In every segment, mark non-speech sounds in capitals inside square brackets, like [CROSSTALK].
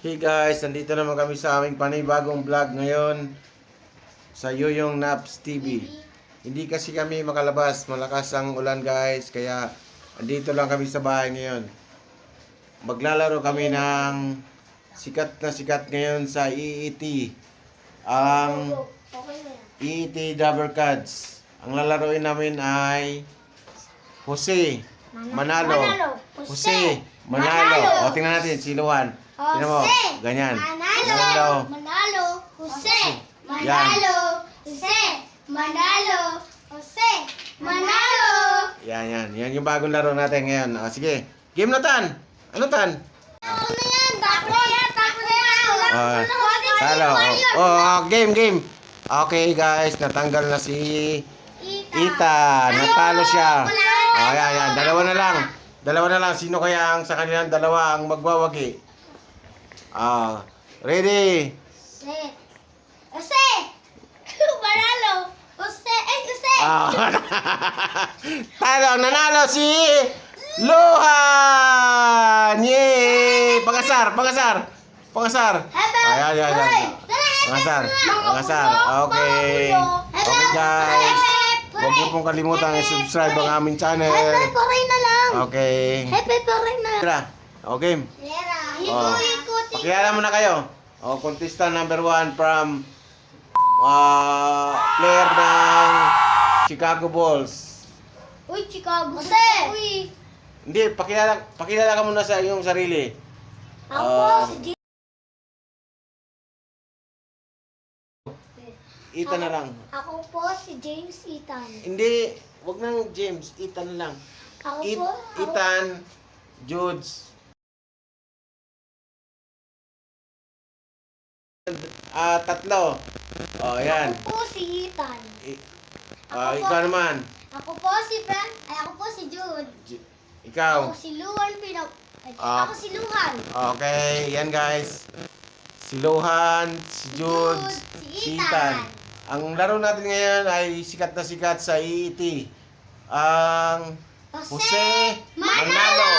Hey guys, nandito naman kami sa aming panibagong vlog ngayon sa Yoyong Naps TV. Hindi kasi kami makalabas, malakas ang ulan guys, kaya andito lang kami sa bahay ngayon. Maglalaro kami ng sikat na sikat ngayon sa EET. Ang. EET Dabber Cards. Ang lalaroin namin ay Jose Manalo. Manalo. Jose Manalo. O tingnan natin si Luan. Tingnan mo. Jose. Ganyan. Manalo. Manalo. Jose. Manalo. Jose. Manalo. Jose. Manalo. Yan, yan. Yan yung bagong laro natin ngayon. Ah, sige. Game na tan. Ano tan? Ako na yan. Tapo na yan. Tapo na yan. Ah, talo. Oh, game, game. Okay guys, natanggal na si Ita. Natalo siya. Oh, yan, yan. Dalawa na lang. Dalawa na lang. Sino kaya ang sa kanilang dalawa ang magwawagi? Ah, ready? Jose. Jose. [LAUGHS] Manalo. Jose. Eh, Jose. Ah, [LAUGHS] talo. Nanalo si Luhan! Yay! Pangasar, pangasar. Pangasar. Hoy, ayan. tara, hebe. Pangasar. Pangasar. Okay. Okay guys. Huwag niyo pong kalimutan i-subscribe ang aming channel. Hebe, paray na lang. Okay. Hebe, paray na. Tira. Okay. Lera. Oh. Pakilala muna kayo. O, contestant number one from ah, player ng Chicago Bulls. Uy, Chicago. Jose. Uy. Hindi, pakilala, pakilala ka muna sa iyong sarili. Ako Ah. si Ita na lang. Ako po si James Ethan. Hindi, wag nang James. Na lang. Ako It, po. ako- Ethan, Judes. Ah, tatlo. Oh, yan. Ako po si Ethan. I- ah, ikaw naman. Ako po si Fran. Ay, ako po si Jude. J- ikaw. Ako si Luan Pinok. Ay, Ah. ako si Luhan. Okay, yan guys. Si Lohan, si Jude, Jude, si si Ethan. Ang laro natin ngayon ay sikat na sikat sa EET. Ang Jose Manalo.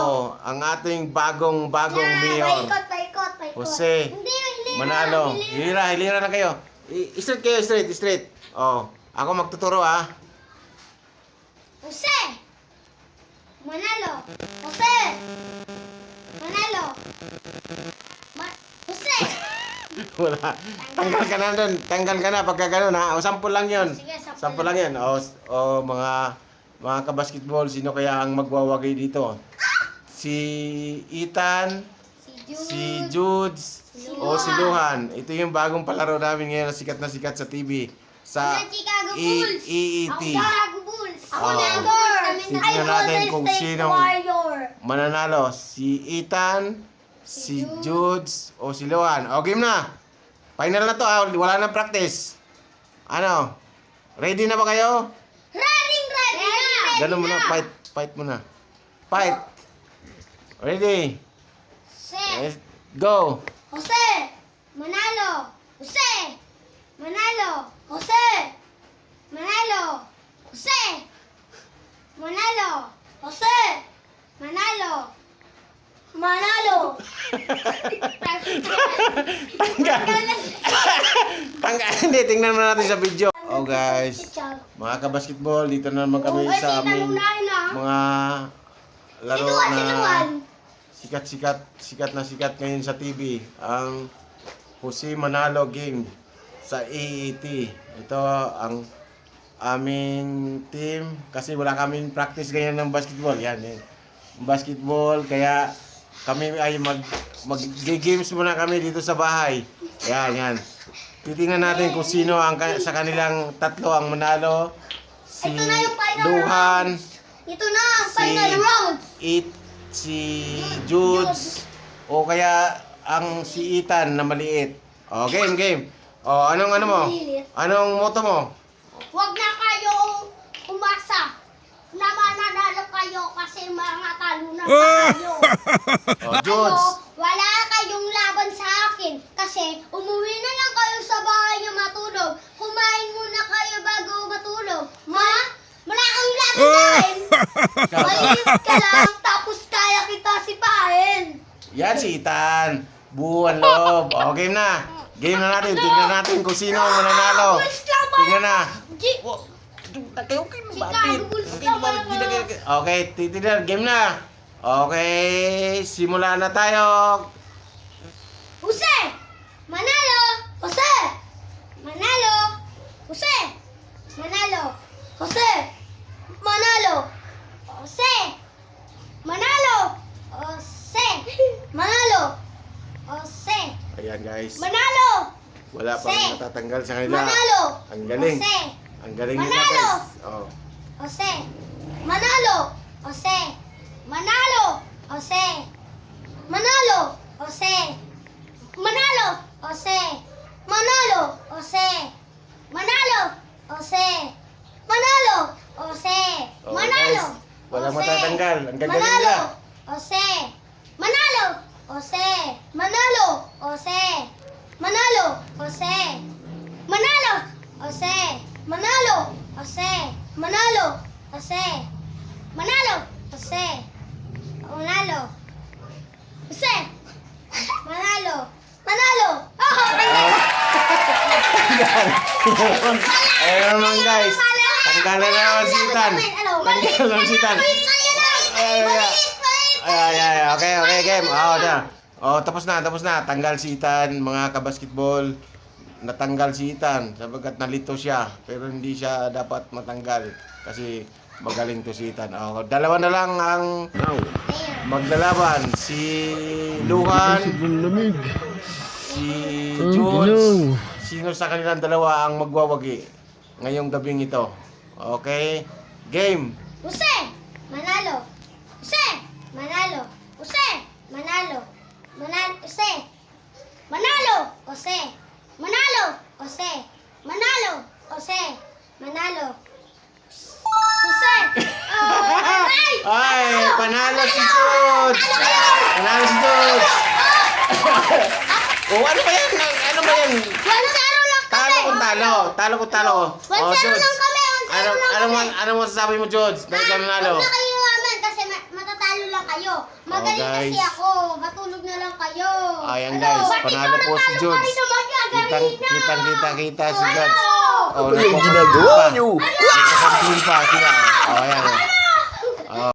Oh, ang ating bagong bagong Yeah, mayor. Paikot, paikot, paikot. Jose Hindi, hindi. Manalo. Hilira, hilira na kayo. I- straight kayo, straight, straight. Oh, ako magtuturo ah. Jose. Manalo. Jose. Manalo. Ma Jose. [LAUGHS] Wala. Tanggal ka na doon. Tanggal ka na pagka ganun ha. O, sample lang yun. Sige, sample Sample lang yan. O, o mga mga kabasketball, sino kaya ang magwawagay dito? Si Ethan, Si Jude. si Judes, Si o si Luhan. Ito yung bagong palaro namin ngayon na sikat na sikat sa TV. Sa Ako sa Chicago E- Bulls. EET. Ako Chicago Bulls. Ako Oo. Lakers. Tignan natin kung sinong- Warrior. Mananalo, si Ethan, si Judes, o si Luhan. O, game na. Final na to ah. Wala na practice. Ano? Ready na ba kayo? Ready, ready, ready. Ganun muna, fight, fight muna. Fight. Ready? Let's go. Jose. Manalo. Jose. Manalo. Jose. Manalo. Jose. Manalo. Jose. Manalo. Manalo. Tanggal. Tanggal. Hindi, tingnan mo natin sa video. Oh guys, mga kabasketball, dito na naman kami sa aming mga laro na sikat-sikat, sikat na sikat ngayon sa TV. Ang Jose Manalo game sa AET. Ito ang aming team kasi wala kaming practice ganyan ng basketball. Yan, yan. Basketball, kaya kami ay mag mag games muna kami dito sa bahay. Yan, yan. Titingnan natin kung sino ang ka- sa kanilang tatlo ang manalo. Si Ito na yung final Duhan, Ito na ang Si- final round. It, si Judes, o kaya ang si Ethan na maliit. O, game, game. O, anong ano mo? Anong moto mo? Huwag na kayong umasa na mananalo kayo kasi mga talunan pa kayo. [LAUGHS] O, Judes. Ano, wala kayong laban sa akin kasi umuwi na Umiyak lang, tapos kaya kita si sipain. Yan, sitan. Buwan loob. O, game na. Game na natin. Tingnan natin kung sino ang mananalo. Tingnan na. Okay, titignan. Game na. Okay, simula na tayo. Ayan guys. Manalo! Wala pang Jose. natatanggal sa kanila. Manalo! Ang galing. Jose! Ang galing nila Manalo. guys. Oh. Jose! Manalo! Jose! Manalo! Jose! Manalo! Jose! Manalo! Jose! Manalo! Jose! Manalo! Jose! Manalo! Jose! Oh, Manalo! guys. Walang Jose. matatanggal. Ang Manalo! nila. Jose! Manalo! Jose! Manalo! Jose! Manalo! Jose! Manalo! Jose! Manalo! Jose! Manalo! Jose! Manalo! Jose! Manalo! Jose! Manalo! Manalo! Ayun naman guys. Tanggalan na naman si Ethan. Tanggalan naman si Ethan. Ay, ay, ay. Ay, ay, ay. Okay, okay, game. Oh, na. Oh, tapos na, tapos na. Tanggal si Ethan, mga kabasketball. Natanggal si Ethan sapagkat nalito siya. Pero hindi siya dapat matanggal kasi magaling to si Ethan. Oh, dalawa na lang ang maglalaban. Si Luhan, si Jules. Sino sa kanilang dalawa ang magwawagi ngayong gabing ito? Okay? Game! Jose! Manalo! Jose! Manalo! Manalo! Jose! Manalo! Jose! Manalo! Jose! Manalo! Jose! Manalo! Jose! [COUGHS] Oh, ay! Ay! Panalo si! Ano kayo? Panalo si Jules! oh, ano ba yan? Ano ba yan? 1-0 lang kami! Talo kung talo. Talo kung talo. 1-0 Oh, Jules. lang kami! 1-0 Ano, lang ano, kami! ano mo sasabi mo, Jules? Dahil ka nanalo. Huwag na kayo naman kasi ma- matatalo lang kayo. Magaling Oh, guys. kasi ako. Matulog na lang kayo. Ayan, Ano? guys. Panalo po si yan, Kitang, kitang, kita, kita si Ano? Jules. Oh, Ano yung ginagawa niyo? Nagko-control pa sila. Oh, ayan.